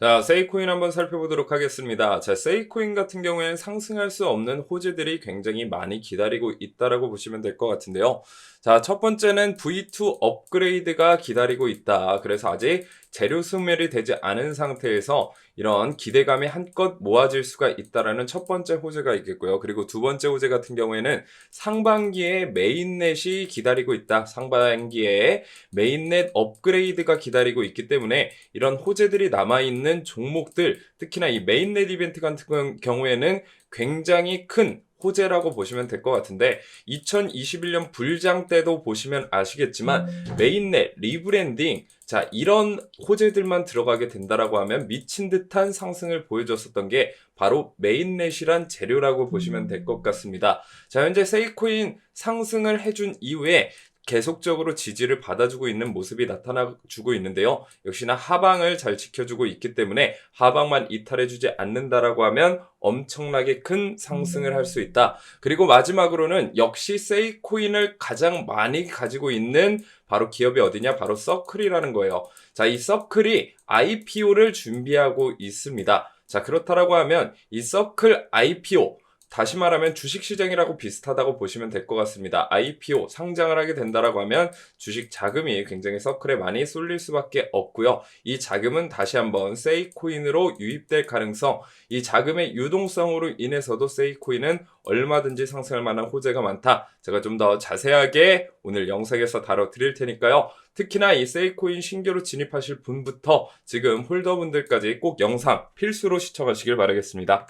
자, 세이코인 한번 살펴보도록 하겠습니다. 자, 세이코인 같은 경우에는 상승할 수 없는 호재들이 굉장히 많이 기다리고 있다라고 보시면 될 것 같은데요. 자, 첫 번째는 V2 업그레이드가 기다리고 있다. 그래서 아직 재료 소멸이 되지 않은 상태에서 이런 기대감이 한껏 모아질 수가 있다라는 첫 번째 호재가 있겠고요. 그리고 두 번째 호재 같은 경우에는 상반기에 메인넷이 기다리고 있다. 상반기에 메인넷 업그레이드가 기다리고 있기 때문에 이런 호재들이 남아있는 종목들, 특히나 이 메인넷 이벤트 같은 경우에는 굉장히 큰 호재라고 보시면 될 것 같은데 2021년 불장 때도 보시면 아시겠지만 메인넷 리브랜딩 자 이런 호재들만 들어가게 된다라고 하면 미친 듯한 상승을 보여줬었던 게 바로 메인넷이란 재료라고 보시면 될 것 같습니다. 자 현재 세이코인 상승을 해준 이후에 계속적으로 지지를 받아주고 있는 모습이 나타나주고 있는데요. 역시나 하방을 잘 지켜주고 있기 때문에 하방만 이탈해주지 않는다라고 하면 엄청나게 큰 상승을 할 수 있다. 그리고 마지막으로는 역시 세이코인을 가장 많이 가지고 있는 바로 기업이 어디냐? 바로 서클이라는 거예요. 자, 이 서클이 IPO를 준비하고 있습니다. 자, 그렇다라고 하면 이 서클 IPO 다시 말하면 주식시장이라고 비슷하다고 보시면 될 것 같습니다. IPO 상장을 하게 된다라고 하면 주식 자금이 굉장히 서클에 많이 쏠릴 수밖에 없고요. 이 자금은 다시 한번 세이코인으로 유입될 가능성, 이 자금의 유동성으로 인해서도 세이코인은 얼마든지 상승할 만한 호재가 많다. 제가 좀 더 자세하게 오늘 영상에서 다뤄드릴 테니까요. 특히나 이 세이코인 신규로 진입하실 분부터 지금 홀더분들까지 꼭 영상 필수로 시청하시길 바라겠습니다.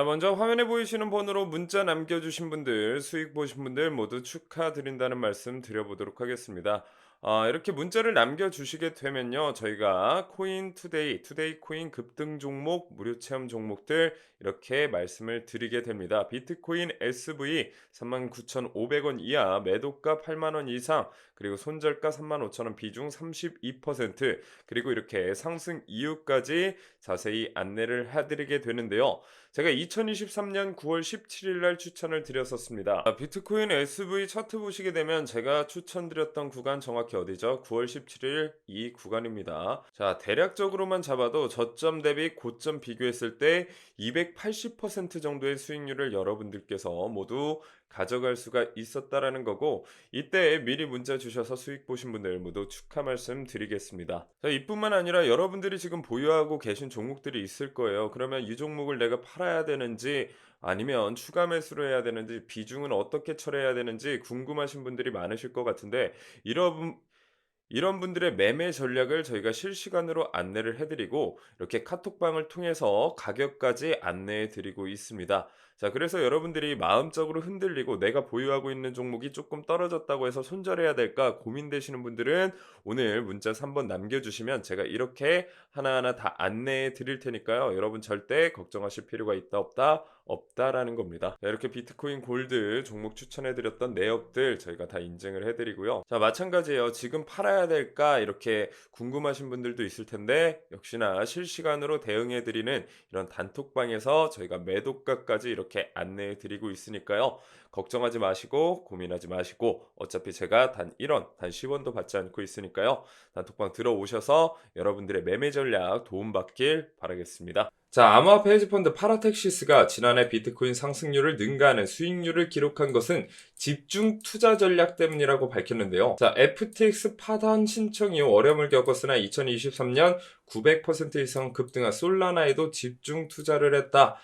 자, 먼저 화면에 보이시는 번호로 문자 남겨주신 분들, 수익 보신 분들 모두 축하드린다는 말씀 드려보도록 하겠습니다. 아, 이렇게 문자를 남겨주시게 되면요. 저희가 코인 투데이, 투데이 코인 급등 종목, 무료 체험 종목들 이렇게 말씀을 드리게 됩니다. 비트코인 SV 39,500원 이하, 매도가 8만원 이상, 그리고 손절가 35,000원 비중 32%, 그리고 이렇게 상승 이유까지 자세히 안내를 해드리게 되는데요. 제가 2023년 9월 17일 날 추천을 드렸었습니다. 아, 비트코인 SV 차트 보시게 되면 제가 추천드렸던 구간 정확히 어디죠? 9월 17일 이 구간입니다. 자, 대략적으로만 잡아도 저점 대비 고점 비교했을 때 280% 정도의 수익률을 여러분들께서 모두 가져갈 수가 있었다라는 거고 이때 미리 문자 주셔서 수익 보신 분들 모두 축하 말씀 드리겠습니다. 자, 이뿐만 아니라 여러분들이 지금 보유하고 계신 종목들이 있을 거예요. 그러면 이 종목을 내가 팔아야 되는지 아니면 추가 매수를 해야 되는지 비중은 어떻게 처리해야 되는지 궁금하신 분들이 많으실 것 같은데 이런 이런 분들의 매매 전략을 저희가 실시간으로 안내를 해드리고 이렇게 카톡방을 통해서 가격까지 안내해 드리고 있습니다. 자, 그래서 여러분들이 마음적으로 흔들리고 내가 보유하고 있는 종목이 조금 떨어졌다고 해서 손절해야 될까 고민되시는 분들은 오늘 문자 3번 남겨주시면 제가 이렇게 하나하나 다 안내해 드릴 테니까요. 여러분 절대 걱정하실 필요가 있다 없다 없다라는 겁니다. 자, 이렇게 비트코인 골드 종목 추천해 드렸던 내역들 저희가 다 인증을 해 드리고요. 자, 마찬가지예요. 지금 팔아야 될까 이렇게 궁금하신 분들도 있을 텐데 역시나 실시간으로 대응해 드리는 이런 단톡방에서 저희가 매도가까지 이렇게 이렇게 안내해 드리고 있으니까요. 걱정하지 마시고 고민하지 마시고 어차피 제가 단 1원, 단 10원도 받지 않고 있으니까요. 단톡방 들어오셔서 여러분들의 매매 전략 도움받길 바라겠습니다. 자, 암호화폐 헤지펀드 파라텍시스가 지난해 비트코인 상승률을 능가하는 수익률을 기록한 것은 집중 투자 전략 때문이라고 밝혔는데요. 자, FTX 파단 신청 이후 어려움을 겪었으나 2023년 900% 이상 급등한 솔라나에도 집중 투자를 했다.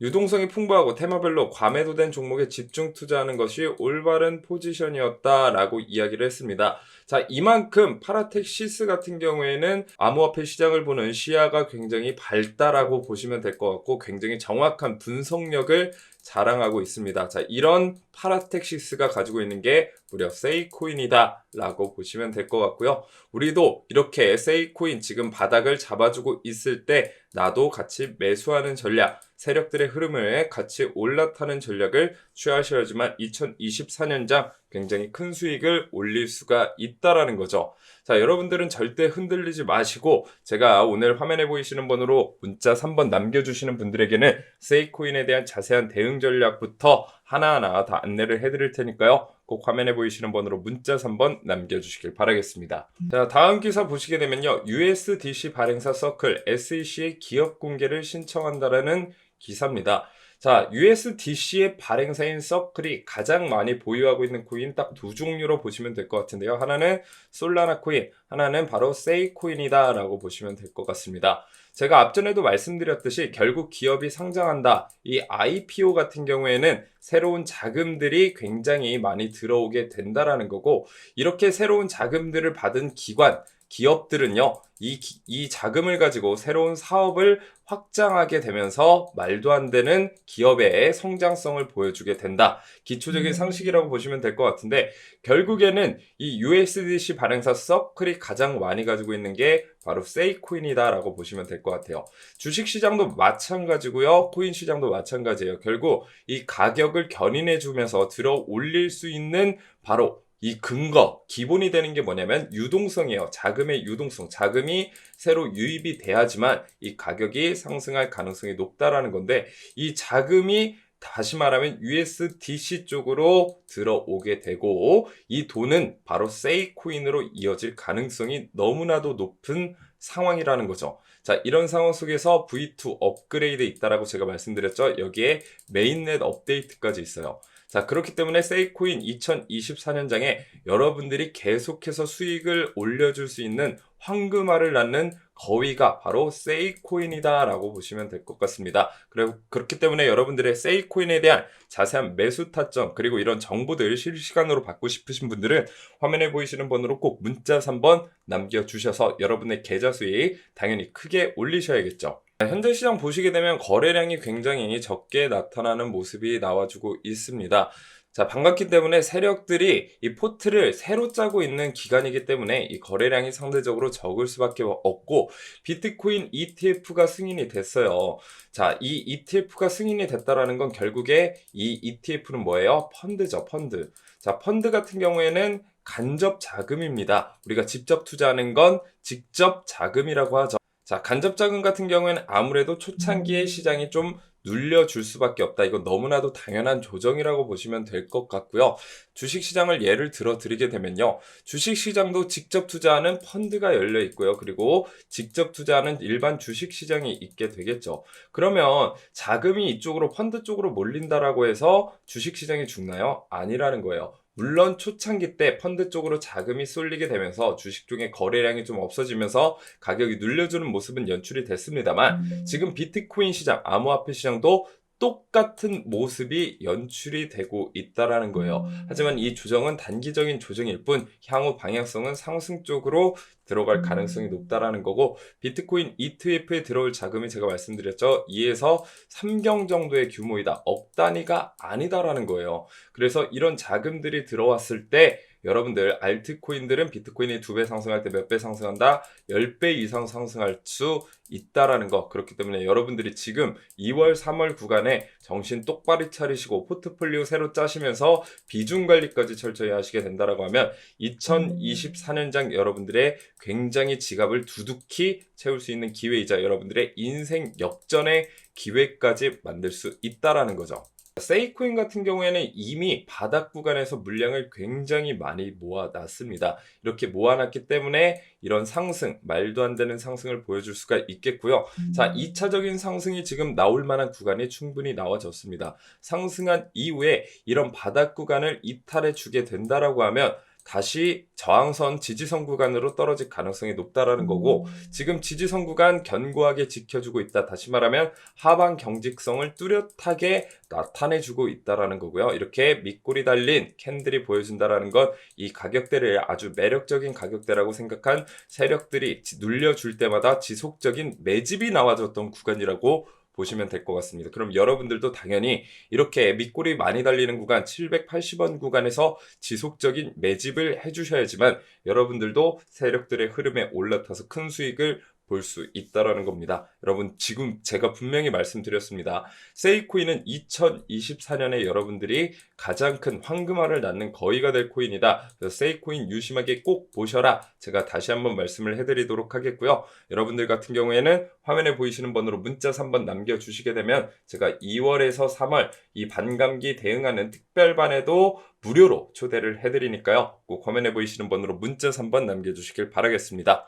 유동성이 풍부하고 테마별로 과매도된 종목에 집중 투자하는 것이 올바른 포지션이었다라고 이야기를 했습니다. 자, 이만큼 파라텍시스 같은 경우에는 암호화폐 시장을 보는 시야가 굉장히 밝다라고 보시면 될 것 같고 굉장히 정확한 분석력을 자랑하고 있습니다. 자, 이런 파라텍시스가 가지고 있는 게 무려 세이코인이다 라고 보시면 될 것 같고요. 우리도 이렇게 세이코인 지금 바닥을 잡아주고 있을 때 나도 같이 매수하는 전략, 세력들의 흐름을 같이 올라타는 전략을 취하셔야지만 2024년장 굉장히 큰 수익을 올릴 수가 있다 라는 거죠. 자, 여러분들은 절대 흔들리지 마시고 제가 오늘 화면에 보이시는 번호로 문자 3번 남겨주시는 분들에게는 세이코인에 대한 자세한 대응 전략부터 하나하나 다 안내를 해드릴 테니까요. 꼭 화면에 보이시는 번호로 문자 3번 남겨주시길 바라겠습니다. 자, 다음 기사 보시게 되면요. USDC 발행사 서클 SEC의 기업 공개를 신청한다라는 기사입니다. 자, USDC의 발행사인 서클이 가장 많이 보유하고 있는 코인 딱 두 종류로 보시면 될 것 같은데요. 하나는 솔라나 코인, 하나는 바로 세이 코인이다라고 보시면 될 것 같습니다. 제가 앞전에도 말씀드렸듯이 결국 기업이 상장한다. 이 IPO 같은 경우에는 새로운 자금들이 굉장히 많이 들어오게 된다라는 거고, 이렇게 새로운 자금들을 받은 기관, 기업들은요, 이, 기- 이 자금을 가지고 새로운 사업을 확장하게 되면서 말도 안 되는 기업의 성장성을 보여주게 된다. 기초적인 상식이라고 보시면 될 것 같은데, 결국에는 이 USDC 발행사 서클이 가장 많이 가지고 있는 게 바로 세이코인이다라고 보시면 될 것 같아요. 주식 시장도 마찬가지고요. 코인 시장도 마찬가지예요. 결국 이 가격을 견인해 주면서 들어 올릴 수 있는 바로 이 근거, 기본이 되는 게 뭐냐면 유동성이에요. 자금의 유동성. 자금이 새로 유입이 돼야지만 이 가격이 상승할 가능성이 높다라는 건데 이 자금이 다시 말하면 USDC 쪽으로 들어오게 되고 이 돈은 바로 세이코인으로 이어질 가능성이 너무나도 높은 상황이라는 거죠. 자, 이런 상황 속에서 V2 업그레이드 있다라고 제가 말씀드렸죠. 여기에 메인넷 업데이트까지 있어요. 자, 그렇기 때문에 세이코인 2024년장에 여러분들이 계속해서 수익을 올려줄 수 있는 황금알을 낳는 거위가 바로 세이코인이다라고 보시면 될 것 같습니다. 그리고 그렇기 때문에 여러분들의 세이코인에 대한 자세한 매수 타점 그리고 이런 정보들 실시간으로 받고 싶으신 분들은 화면에 보이시는 번호로 꼭 문자 3번 남겨주셔서 여러분의 계좌 수익 당연히 크게 올리셔야겠죠. 현재 시장 보시게 되면 거래량이 굉장히 적게 나타나는 모습이 나와주고 있습니다. 자, 반갑기 때문에 세력들이 이 포트를 새로 짜고 있는 기간이기 때문에 이 거래량이 상대적으로 적을 수밖에 없고 비트코인 ETF가 승인이 됐어요. 자, 이 ETF가 승인이 됐다라는 건 결국에 이 ETF는 뭐예요? 펀드죠, 펀드. 자, 펀드 같은 경우에는 간접 자금입니다. 우리가 직접 투자하는 건 직접 자금이라고 하죠. 자, 간접 자금 같은 경우에는 아무래도 초창기에 시장이 좀 눌려줄 수밖에 없다. 이건 너무나도 당연한 조정이라고 보시면 될 것 같고요. 주식 시장을 예를 들어 드리게 되면요. 주식 시장도 직접 투자하는 펀드가 열려 있고요. 그리고 직접 투자하는 일반 주식 시장이 있게 되겠죠. 그러면 자금이 이쪽으로 펀드 쪽으로 몰린다라고 해서 주식 시장이 죽나요? 아니라는 거예요. 물론 초창기 때 펀드 쪽으로 자금이 쏠리게 되면서 주식 중에 거래량이 좀 없어지면서 가격이 눌려주는 모습은 연출이 됐습니다만 지금 비트코인 시장, 암호화폐 시장도 똑같은 모습이 연출이 되고 있다라는 거예요. 하지만 이 조정은 단기적인 조정일 뿐 향후 방향성은 상승 쪽으로 들어갈 가능성이 높다라는 거고 비트코인 ETF에 들어올 자금이 제가 말씀드렸죠. 2에서 3경 정도의 규모이다. 억 단위가 아니다라는 거예요. 그래서 이런 자금들이 들어왔을 때 여러분들 알트코인들은 비트코인이 두 배 상승할 때 몇 배 상승한다? 10배 이상 상승할 수 있다라는 거. 그렇기 때문에 여러분들이 지금 2월, 3월 구간에 정신 똑바로 차리시고 포트폴리오 새로 짜시면서 비중 관리까지 철저히 하시게 된다라고 하면 2024년장 여러분들의 굉장히 지갑을 두둑히 채울 수 있는 기회이자 여러분들의 인생 역전의 기회까지 만들 수 있다라는 거죠. 세이코인 같은 경우에는 이미 바닥 구간에서 물량을 굉장히 많이 모아놨습니다. 이렇게 모아놨기 때문에 이런 상승, 말도 안 되는 상승을 보여줄 수가 있겠고요. 자, 2차적인 상승이 지금 나올 만한 구간이 충분히 나와졌습니다. 상승한 이후에 이런 바닥 구간을 이탈해 주게 된다라고 하면 다시 저항선 지지선 구간으로 떨어질 가능성이 높다라는 거고 지금 지지선 구간 견고하게 지켜주고 있다. 다시 말하면 하방 경직성을 뚜렷하게 나타내주고 있다라는 거고요. 이렇게 밑골이 달린 캔들이 보여준다라는 건 이 가격대를 아주 매력적인 가격대라고 생각한 세력들이 지- 눌려줄 때마다 지속적인 매집이 나와줬던 구간이라고 보시면 될 것 같습니다. 그럼 여러분들도 당연히 이렇게 밑골이 많이 달리는 구간 780원 구간에서 지속적인 매집을 해주셔야지만 여러분들도 세력들의 흐름에 올라타서 큰 수익을 볼 수 있다라는 겁니다. 여러분 지금 제가 분명히 말씀드렸습니다. 세이코인은 2024년에 여러분들이 가장 큰 황금알을 낳는 거위가 될 코인이다. 그래서 세이코인 유심하게 꼭 보셔라. 제가 다시 한번 말씀을 해드리도록 하겠고요. 여러분들 같은 경우에는 화면에 보이시는 번호로 문자 3번 남겨주시게 되면 제가 2월에서 3월 이 반감기 대응하는 특별반에도 무료로 초대를 해드리니까요. 꼭 화면에 보이시는 번호로 문자 3번 남겨주시길 바라겠습니다.